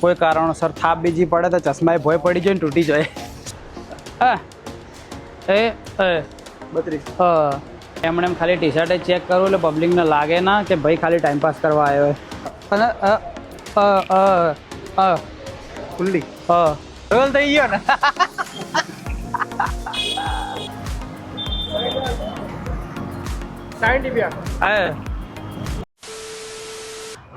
કોઈ કારણોસર થાપ બીજી પડે તો ચશ્માએ ભોય પડી જાય ને તૂટી જાય. હા. એ એ. બત્રીસ. હા. એમણે એમ ખાલી ટી શર્ટ ચેક કરું એટલે પબ્લિકને લાગે ના કે ભાઈ ખાલી ટાઈમ પાસ કરવા આવ્યો હોય અને ખુલ્લી હા. રોલ થઈ ગયો ને. સાઠ રૂપિયા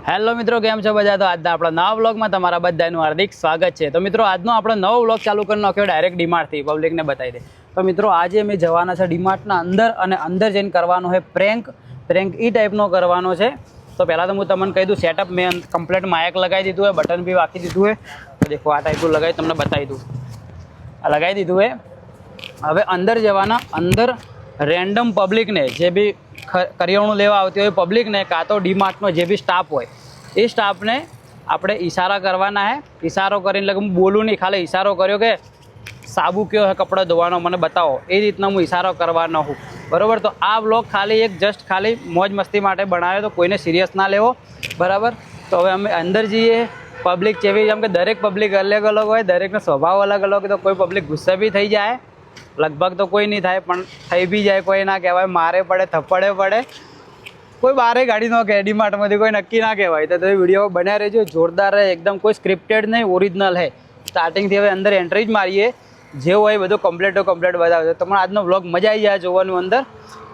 હેલો મિત્રો, કેમ છો બધા? તો આજના આપણા નવા વ્લોગમાં તમારા બધાનું હાર્દિક સ્વાગત છે. તો મિત્રો, આજનો આપણો નવો વ્લોગ ચાલુ કરી નાખ્યો ડાયરેક્ટ ડીમાર્ટથી પબ્લિકને બતાવી દે. તો મિત્રો, આજે અમે જવાના છે ડીમાર્ટના અંદર અને અંદર જઈને કરવાનો છે પ્રેન્ક પ્રેન્ક એ ટાઈપનો કરવાનો છે. તો પહેલાં તો હું તમને કહી દઉં સેટઅપ મેં કમ્પ્લેટ માયક લગાવી દીધું હોય બટન બી વાંકી દીધું હોય તો દેખો, આ ટાઈપનું લગાવી, તમને બતાવી દઉં. આ લગાવી દીધું હોય હવે અંદર જવાના, અંદર રેન્ડમ પબ્લિકને જે બી કરિયાણું લેવા આવતી હોય પબ્લિકને કાં તો ડીમાર્ટનો જે બી સ્ટાફ હોય, એ સ્ટાફને આપણે ઇશારા કરવાના હે. ઈશારો કરીને એટલે હું બોલું નહીં, ખાલી ઈશારો કર્યો કે સાબુ કયો હે કપડાં ધોવાનો મને બતાવો. એ રીતના હું ઇશારો કરવાનો હું. બરાબર? તો આ બ્લોગ ખાલી એક જસ્ટ ખાલી મોજ મસ્તી માટે બનાવ્યો તો કોઈને સિરિયસ ના લેવો. બરાબર? તો હવે અમે અંદર જઈએ. પબ્લિક જેવી જેમ કે દરેક પબ્લિક અલગ અલગ હોય, દરેકનો સ્વભાવ અલગ અલગ હોય, તો કોઈ પબ્લિક ગુસ્સે બી થઈ જાય. લગભગ તો કોઈ નહીં થાય, પણ થઈ બી જાય, કોઈ ના કહેવાય, મારે પડે, થપ્પડે પડે. કોઈ બારે ગાડી ન કહે, ડીમાર્ટમાંથી કોઈ નક્કી ના કહેવાય. તો તમે વીડિયો બનાવી રહેજો, જોરદાર રહે, એકદમ કોઈ સ્ક્રિપ્ટેડ નહીં ઓરિજિનલ હે. સ્ટાર્ટિંગથી હવે અંદર એન્ટ્રી જ મારીએ. જે હોય બધું કમ્પ્લીટ તો કમ્પ્લીટ બતાવજો. તમને આજનો વ્લોગ મજા આવી જાય જોવાનું અંદર.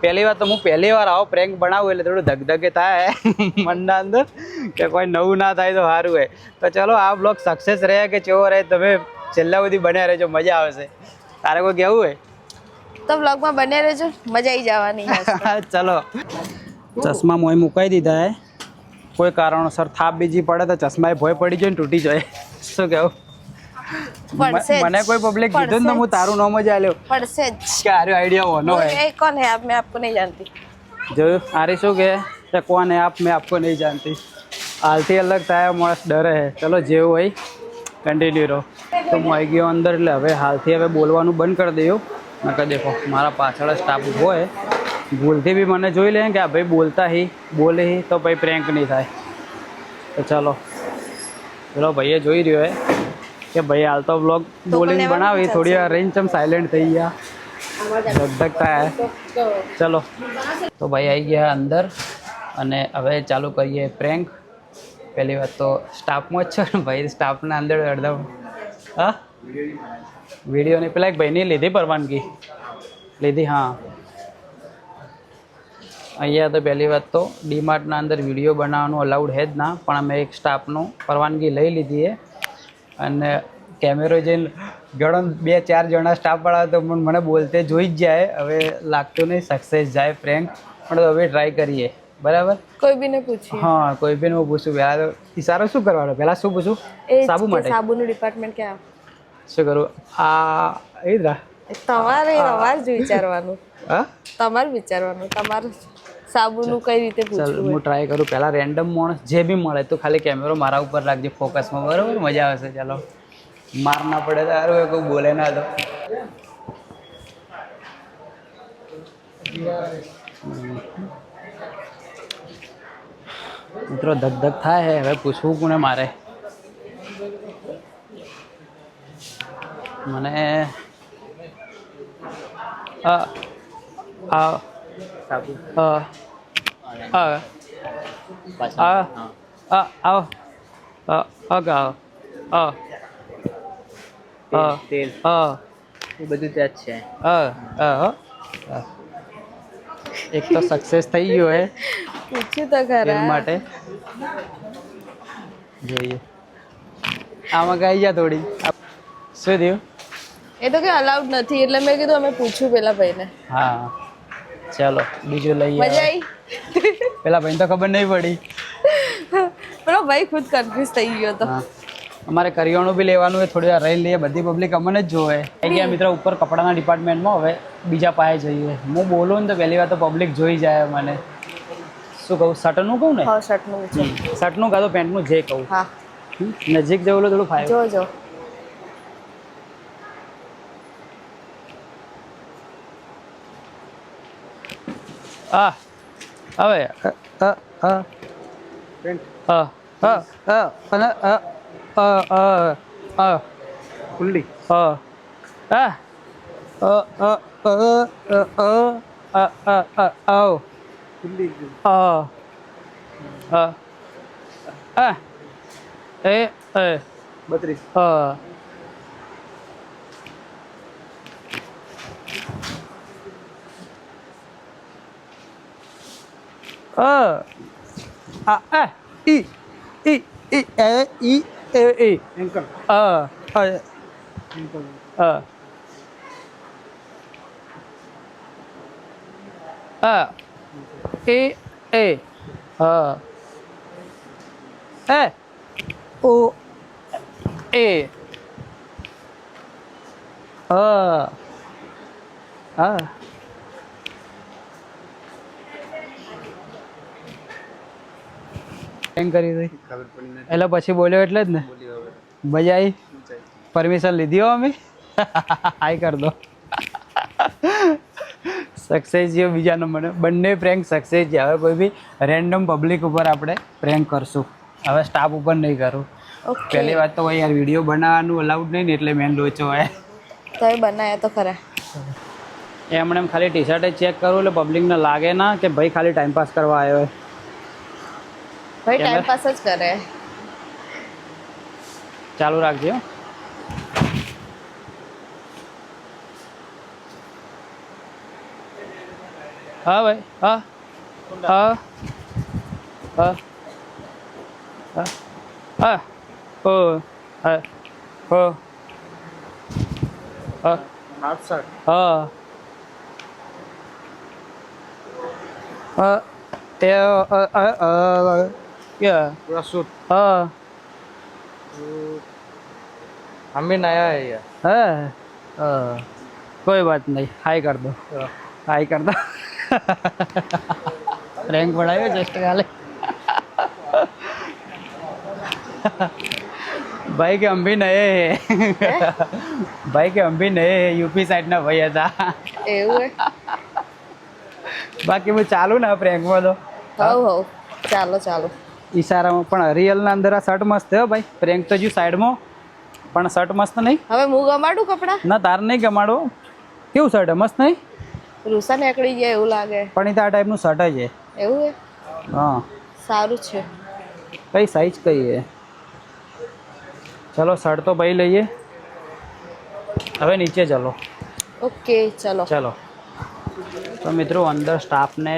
પહેલી વાર તો હું પહેલી વાર આવો પ્રેન્ક બનાવું એટલે થોડું ધગધગે થાય મનના અંદર, કે કોઈ નવું ના થાય તો સારું હોય તો ચલો, આ વ્લોગ સક્સેસ રહે કે કેવો રહે, તમે છેલ્લા સુધી બન્યા રહેજો, મજા આવશે. તારે કોઈ કહેવું હોય તો વ્લોગમાં બને રહેજો મજા આવી જવાની ચલો ચશ્મા મોય મુકાઈ દીધા હે કોઈ કારણોસર થાપ બીજી પડે તો ચશ્માએ ભોય પડી જાય ને તૂટી જાય શું કેવું પડશે જ. મને કોઈ પબ્લિક કીધું ને તો હું તારું નામ જ આલ્યો પડશે જ કે આર્યો આઈડિયા હોનો હે ये कौन है आप मैं आपको नहीं जानती જોયું આરે શું કે કે કોણ હે આપ મેં આપકો નહીં જાણતી હાલથી અલગ થાય માણસ ડરે હે ચલો જેવું હોય કન્ટિન્યુ રહો. તો હું આવી ગયો અંદર એટલે હવે હાલથી હવે બોલવાનું બંધ કરી દઉં નકર દેખો મારા પાછળ સ્ટાફ ઊભો હોય ભૂલથી બી મને જોઈ લે કે આ ભાઈ બોલતા હી બોલે હી તો ભાઈ પ્રેન્ક નહીં થાય. તો ચાલો. ચલો ભાઈએ જોઈ રહ્યો હે કે ભાઈ હાલ તો બ્લોગ બોલીને બનાવી થોડી વાર રેન્જ ચમ સાયલેન્ટ થઈ ગયા. ધક થાય. ચલો. તો ભાઈ આવી ગયા અંદર અને હવે ચાલુ કરીએ પ્રેન્ક પહેલી વાત તો સ્ટાફમાં જ છે ને ભાઈ? સ્ટાફના અંદર અડધા હા? વિડીયોની પેલા એક ભાઈની લીધી પરવાનગી. લીધી, હા. અહીંયા તો પહેલી વાત તો ડીમાર્ટના અંદર વીડિયો બનાવવાનું અલાઉડ હે જ ના, પણ અમે એક સ્ટાફનું પરવાનગી લઈ લીધી એ અને કેમેરો જઈને જણો બે ચાર જણા સ્ટાફવાળા તો મને બોલતે જોઈ જ જાય. હવે લાગતું નહીં સક્સેસ જાય પ્રેન્ક પણ હવે ટ્રાય કરીએ. બરાબર? કોઈ બી ને પૂછી હા કોઈ બી હું પૂછું. પહેલા તો ઈશારો શું કરવાનો? પહેલા શું પૂછું? સાબુ માટે. સાબુનું ડિપાર્ટમેન્ટ ક્યાં? શું કરું? આ એ જ તમારે અવાજ વિચારવાનું. હા? તમારે વિચારવાનું. તમારે સાબુનું કઈ રીતે પૂછવું હું ટ્રાય કરું. પહેલા રેન્ડમ માણસ જે બી મળે તો ખાલી કેમેરો મારા ઉપર રાખજે ફોકસમાં બરાબર? મજા આવશે. ચાલો. માર ના પડે તો સારું કોઈ બોલે ના તો. Yeah. મિત્રો ધક ધક થાય છે હવે પૂછવું કોને મારે? મને બધું ત્યાં જ છે. એક તો સક્સેસ થઈ ગયો હે. પૂછ્યું તો ખરા. માટે. જોઈએ. આમાં ગઈ જા થોડી. શું થયું? એ તો કે અલાઉડ નથી એટલે મેં કીધું અમે પૂછ્યું પેલા ભાઈને. હા. ચાલો બીજું લઈએ મજા આવી પેલા ભાઈને તો ખબર નહીં પડી. પેલો ભાઈ ખુદ કન્ફ્યુઝ થઈ ગયો તો. હા. અમારે કરિયાણું બી લેવાનું હોય થોડી વાર રહી લઈએ. બધી પબ્લિક અમને જ જોવે. થઈ ગયા મિત્રો ઉપર કપડાના ડિપાર્ટમેન્ટમાં હવે બીજા પાયે જઈએ. હું બોલું ને તો પહેલી વાર તો પબ્લિક જોઈ જાય મને. શું કહું? શર્ટનું કહું ને? શર્ટનું કાં તો પેન્ટનું જે કહું. નજીક જવું થોડું ફાયદો. જોજો જો. આ હવે. અ, અ, અ, અ, અ, અને 어, 어, 어. 굴리. 어. 아. 어, 어, 어, 어, 어, 아, 아, 아, 아우. 굴리. 어. 어. 아. 에, 어. 어. 어. 아, 아. 에. બત્રીસ હા અ આ એ ઈ ઈ A A，嗯，二，嗯，二，二，A A，嗯，E O E，嗯，啊。એમ કરી નથી. એટલે પછી બોલ્યો એટલે જ ને. મજા આવી પરમિશન લીધી હો અમે? હાઈ કર દો. સક્સેસ છે બીજા નંબરને. બંને પ્રેન્ક સક્સેસ છે. હવે કોઈ બી રેન્ડમ પબ્લિક ઉપર આપણે પ્રેન્ક કરશું. હવે સ્ટાફ ઉપર નહીં કરું. પહેલી વાત તો યાર વીડિયો બનાવવાનું અલાઉડ નહીં ને એટલે મેન લોચો હોય. તો એ બનાયા તો ખરા. એમણે એમ ખાલી ટી શર્ટ ચેક કરું એટલે પબ્લિકને લાગે ના કે ભાઈ ખાલી ટાઈમ પાસ કરવા આવ્યો હોય. ભાઈ ટાઈમ પાસ જ કરે. ચાલુ રાખજો હા. ભાઈ હા. હા. હા. હા. હા. ઓ હા. હો. હા. હા. હા એ અ અ અ Yeah. पूरा शुद्ध हाँ हम भी नया है ये हाँ कोई बात नहीं हाई कर दो હાય કરતા રેન્ક ભણાવ્યો જસ્ટ કાલે ભાઈ કે અંભી નયે હે ભાઈ કે અંભી નયે હે યુપી સાઈડના ભાઈ હતા એવું હે બાકી હું ચાલુ ને પ્રેન્કમાં તો હવ હવ ચાલો ચાલો ઈશારામાં પણ રિયલના અંદર આ શર્ટ મસ્ત હે ભાઈ. પ્રેન્ક તો જ્યું સાઈડમાં પણ શર્ટ મસ્ત નહીં. હવે હું ગમાડું કપડાં? ના તાર નહીં ગમાડો. કેવું શર્ટ હે મસ્ત નહીં? રૂસા નીકળી જાય એવું લાગે. પણ એ તો આ ટાઈપનું શર્ટ જ છે. એવું હે હા. સારું છે. કઈ સાઈઝ કઈ છે? ચલો શર્ટ તો ભાઈ લઈએ. હવે નીચે ચલો. ઓકે ચલો. ચલો. તો મિત્રો, અંદર સ્ટાફને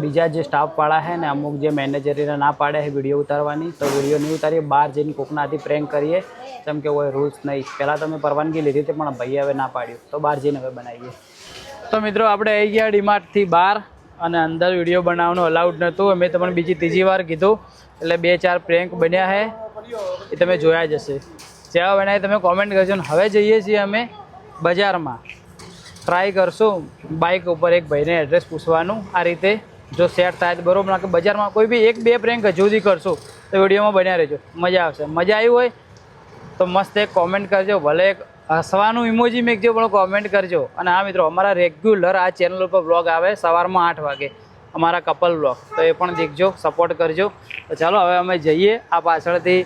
બીજા જે સ્ટાફવાળા છે ને, અમુક જે મેનેજરીને ના પાડે છે વીડિયો ઉતારવાની, તો વીડિયો નહીં ઉતારીએ, બહાર જઈને કોકનાથી પ્રેન્ક કરીએ. જેમ કે હોય રૂલ્સ નહીં. પહેલાં તો મેં પરવાનગી લીધી હતી, પણ ભાઈએ હવે ના પાડ્યું. તો બહાર જઈને હવે બનાવીએ. તો મિત્રો, આપણે આવી ગયા ડીમાર્ટથી બહાર, અને અંદર વીડિયો બનાવવાનું અલાઉડ નહોતું. અમે તમને બીજી ત્રીજી વાર કીધું, એટલે બે ચાર પ્રેન્ક બન્યા છે, એ તમે જોયા જ હશે. જેવા બનાવી તમે કોમેન્ટ કરજો ને. હવે જઈએ છીએ અમે બજારમાં. ટ્રાય કરશું બાઇક ઉપર એક ભાઈને એડ્રેસ પૂછવાનું. આ રીતે જો સેટ થાય તો બરોબર કે બજારમાં કોઈ બી એક, બે પ્રેન્ક હજુ સુધી કરશું, તો વિડીયોમાં બન્યા રહેજો. મજા આવશે. મજા આવી હોય તો મસ્ત એક કોમેન્ટ કરજો, ભલે એક હસવાનું ઇમોજી મેકજો પણ કોમેન્ટ કરજો. અને હા મિત્રો, અમારા રેગ્યુલર આ ચેનલ ઉપર બ્લોગ આવે સવારમાં આઠ વાગે. અમારા કપલ બ્લોગ તો એ પણ દેખજો સપોર્ટ કરજો. તો ચાલો, હવે અમે જઈએ. આ પાછળથી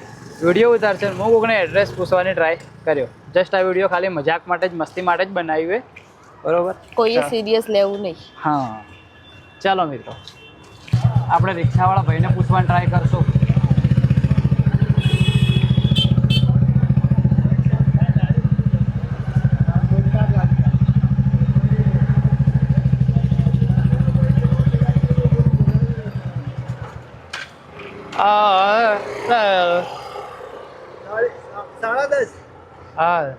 વીડિયો ઉતારશે. હું કોકને એડ્રેસ પૂછવાની ટ્રાય કર્યો. જસ્ટ આ વીડિયો ખાલી મજાક માટે જ, મસ્તી માટે જ બનાવ્યું બરોબર? કોઈએ સિરિયસ લેવું નહીં. હા. ચાલો મિત્રો. આપણે રિક્ષાવાળા ભાઈને પૂછવાનું ટ્રાય કરશું. હા દસ. હા.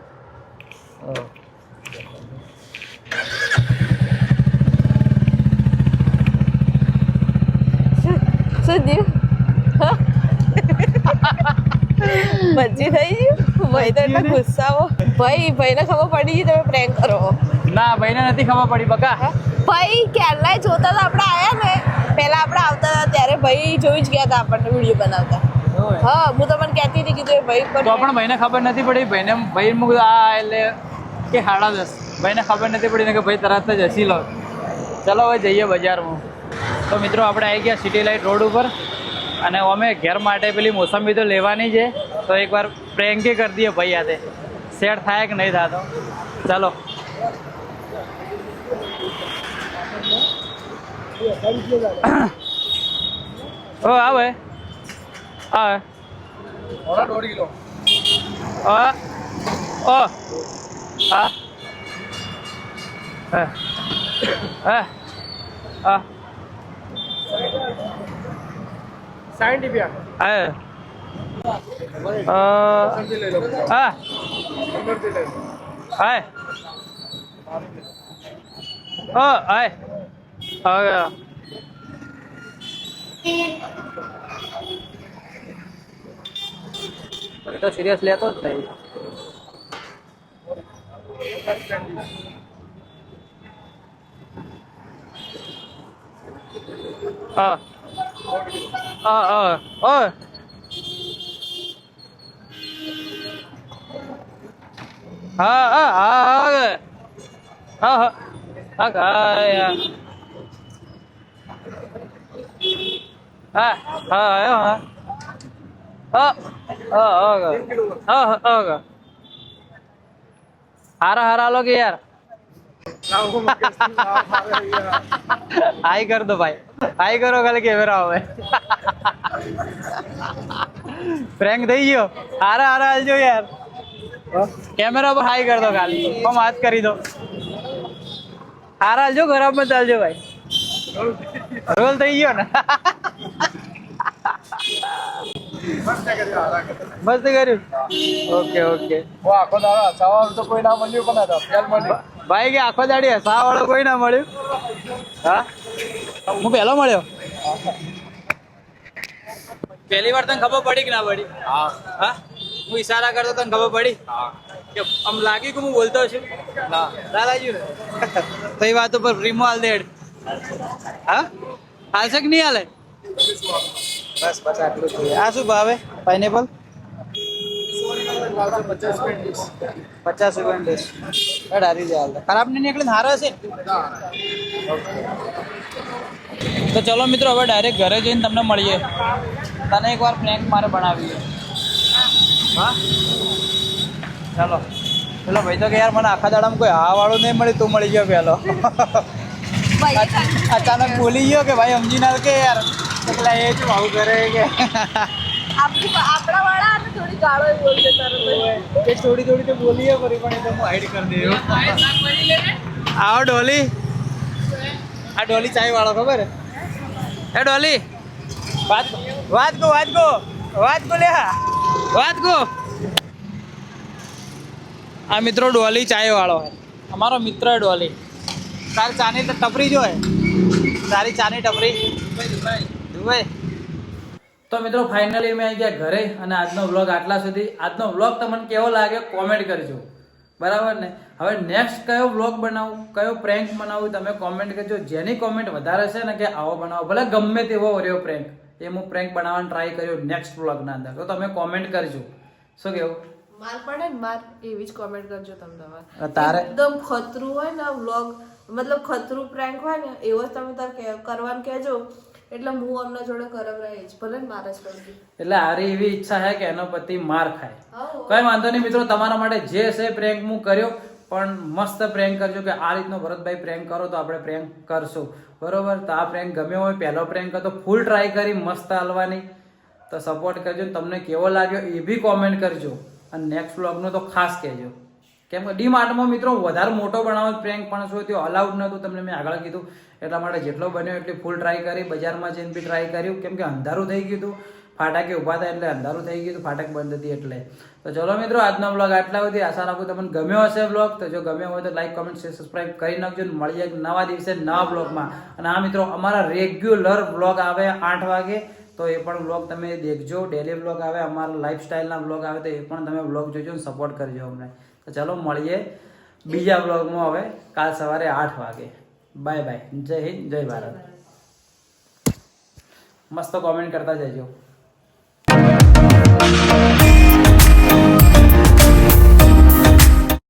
શું થયું? ભજી થઈ ગયું? ભાઈ તો એટલા ગુસ્સાઓ? ભાઈ ભાઈને ખબર પડી ગઈ તમે પ્રેન્ક કરો. ના ભાઈને નથી ખબર પડી બકા. ભાઈ કેરલા જોતા તો આપણે આયા ને પહેલા આપણે આવતા હતા ત્યારે ભાઈ જોઈ જ ગયા હતા આપણને વીડિયો બનાવતા. હા હું તમને કહેતી હતી કીધું ભાઈ તો પણ પણ ભાઈને ખબર નથી પડી? ભાઈને ભાઈ મૂક આ એટલે કે સાડા દસ. ભાઈને ખબર નથી પડી ને કે ભાઈ તરત જ હસી લો. ચલો હવે જઈએ બજારમાં. તો મિત્રો આપણે આવી ગયા સિટી લાઇટ રોડ ઉપર. અને અમે ઘેર માટે પેલી મોસંબી તો લેવાની છે. તો એકવાર પ્રેન્કે કરી દઈએ ભાઈ હાથે સેટ થાય કે નહીં થતો? ચાલો. ઓ આવે. હા દોઢ કિલો. ઓ ઓ. Ah. Ah. Ah. Ah. Scientific. Ah. Ah. Ah. Hi. Oh, hi. Oh, yeah. તો સિરિયસ લેતો જ નહીં ờ. Ờ ờ. ờ, ờ, ờ ơi ờ ờ ờ ờ ờ. Ờ à ờ. Ờ ờ ờ ờ ờ ờ. હારા હારા લો કે યાર. હાઈ કર દો ભાઈ. હાઈ કરો ખાલી કેમેરા આવે પ્રેન્ક થઈ ગયો. હારા હારા હાલજો યાર. કેમેરા પર હાઈ કર દો ખાલી. આમ હાથ કરી દો. હારા હાલજો ખરાબ મત ચાલજો ભાઈ. રોલ થઈ ગયો ને. મસ્ત કર્યું? Okay okay. આખો દાડો હસાવાનું તો કોઈ ના મળ્યું પણ હતા ફેલ મળ્યું. ભાઈ કે આખો દાડી હસા વાળો કોઈ ના મળ્યું? હા? હું પહેલો મળ્યો? પહેલી વાર તને ખબર પડી કે ના પડી? હા. હા? હું ઈશારા કરતો તને ખબર પડી? હા. કે આમ લાગ્યું કે હું બોલતો છું? ના. ના લાગ્યું? ને તો એ વાત ઉપર ફ્રીમાં હાલ દેડ. હા? હાલશે કે નહીં હાલે? બસ બસ આટલું જોઈએ. આ શું ભાવે? પાઇનેપલ પચાસ રૂપિયા ડીશ અઢારી જાય હાલ. ખરાબ નહીં નીકળે હારો હશે? તો ચલો મિત્રો હવે ડાયરેક્ટ ઘરે જઈને તમને મળીએ. તને એકવાર ફ્રેન્ક મારે બનાવી હા? ચાલો. પેલો ભાઈ તો કે યાર મને આખા દાડામાં કોઈ હા વાળું નહીં મળે તું મળી ગયો પેલો. અચાનક બોલી ગયો કે ભાઈ સમજી ના કે યાર. પેલા એ જ આવું કરે કે? આપણા વાળા થોડી ગાળો બોલશે તરત એ થોડી થોડી તો બોલીએ ફરી પણ એ તો હું હાઈડ કરી દઉં આવો ડોલી. આ ડોલી ચાય વાળો ખબર? હે? ડોલી? વાત વાત કો વાત કો વાત કો લે હા. વાત કો. આ મિત્રો ડોલી ચાય વાળો હે. અમારો મિત્ર ડોલી. તારી ચાની તો ટપરી જો હે. તારી ચાની ટપરી. તો મિત્રો ફાઇનલી અમે આવી ગયા ઘરે અને આજનો વ્લોગ આટલા સુધી. આજનો વ્લોગ તમને કેવો લાગ્યો કોમેન્ટ કરજો. બરાબર ને? હવે નેક્સ્ટ કયો વ્લોગ બનાવું કયો પ્રેન્ક બનાવું તમે કોમેન્ટ કરજો. જેની કોમેન્ટ વધારે છે ને કે આવો બનાવો. ભલે ગમે તેવો રહ્યો પ્રેન્ક એ હું પ્રેન્ક બનાવવાનો ટ્રાય કર્યો નેક્સ્ટ વ્લોગના અંદર. તો તમે કોમેન્ટ કરજો. શું કેવું? માર પડે ને માર એવી જ કોમેન્ટ કરજો તમે તમારે. તારે? એકદમ ખતરું હોય ને વ્લોગ મતલબ ખતરું પ્રેન્ક હોય ને એવો જ તમે તાર કરવાનું કહેજો. એટલે હું અમને જોડે કરાવડાવી રહીશ ભલે મારે જ એટલે હારી એવી ઈચ્છા છે કે એનો પતિ માર ખાય. કઈ વાંધો નહીં મિત્રો તમારા માટે જે છે પ્રેન્ક હું કર્યો પણ મસ્ત પ્રેન્ક કરજો કે આ રીતનો ભરતભાઈ પ્રેન્ક કરો તો આપણે પ્રેન્ક કરશું. બરોબર? તો આ પ્રેન્ક ગમ્યો હોય પહેલો પ્રેન્ક હતો ફૂલ ટ્રાય કરી મસ્ત હાલવાની. તો સપોર્ટ કરજો તમને કેવો લાગ્યો એ બી કોમેન્ટ કરજો. અને નેક્સ્ટ બ્લોગનું તો ખાસ કહેજો. કેમ કે ડી માર્ટમાં મિત્રો વધારે મોટો બનાવો પ્રેન્ક પણ શું થયો? અલાઉડ નહોતું, તમને મેં આગળ કીધું. એટલા માટે જેટલો બન્યો એટલી ફૂલ ટ્રાય કરી, બજારમાં જઈને બી ટ્રાય કર્યું. કેમ કે અંધારું થઈ ગયું હતું. ફાટાકે ઊભા થાય એટલે અંધારું થઈ ગયું હતું, ફાટક બંધ હતી એટલે. તો ચલો મિત્રો, આજનો બ્લોગ આટલા સુધી. આશા રાખું તમને ગમ્યો હશે બ્લોગ તો જો ગમ્યો હોય તો લાઈક કમેન્ટ શેર સબસ્ક્રાઈબ કરી નાખજો મળીએ નવા દિવસે નવા બ્લોગમાં અને આ મિત્રો, અમારા રેગ્યુલર બ્લોગ આવે આઠ વાગે. તો એ પણ બ્લોગ તમે દેખજો. ડેલી બ્લોગ આવે, અમારા લાઈફસ્ટાઈલના બ્લોગ આવે તો એ પણ તમે બ્લોગ જોજો સપોર્ટ કરજો અમને. તો ચાલો મળીએ બીજા બ્લોગમાં હવે. કાલ સવારે આઠ વાગે. બાય બાય જય હિન્દ જય ભારત. મસ્ત કોમેન્ટ કરતા જજો.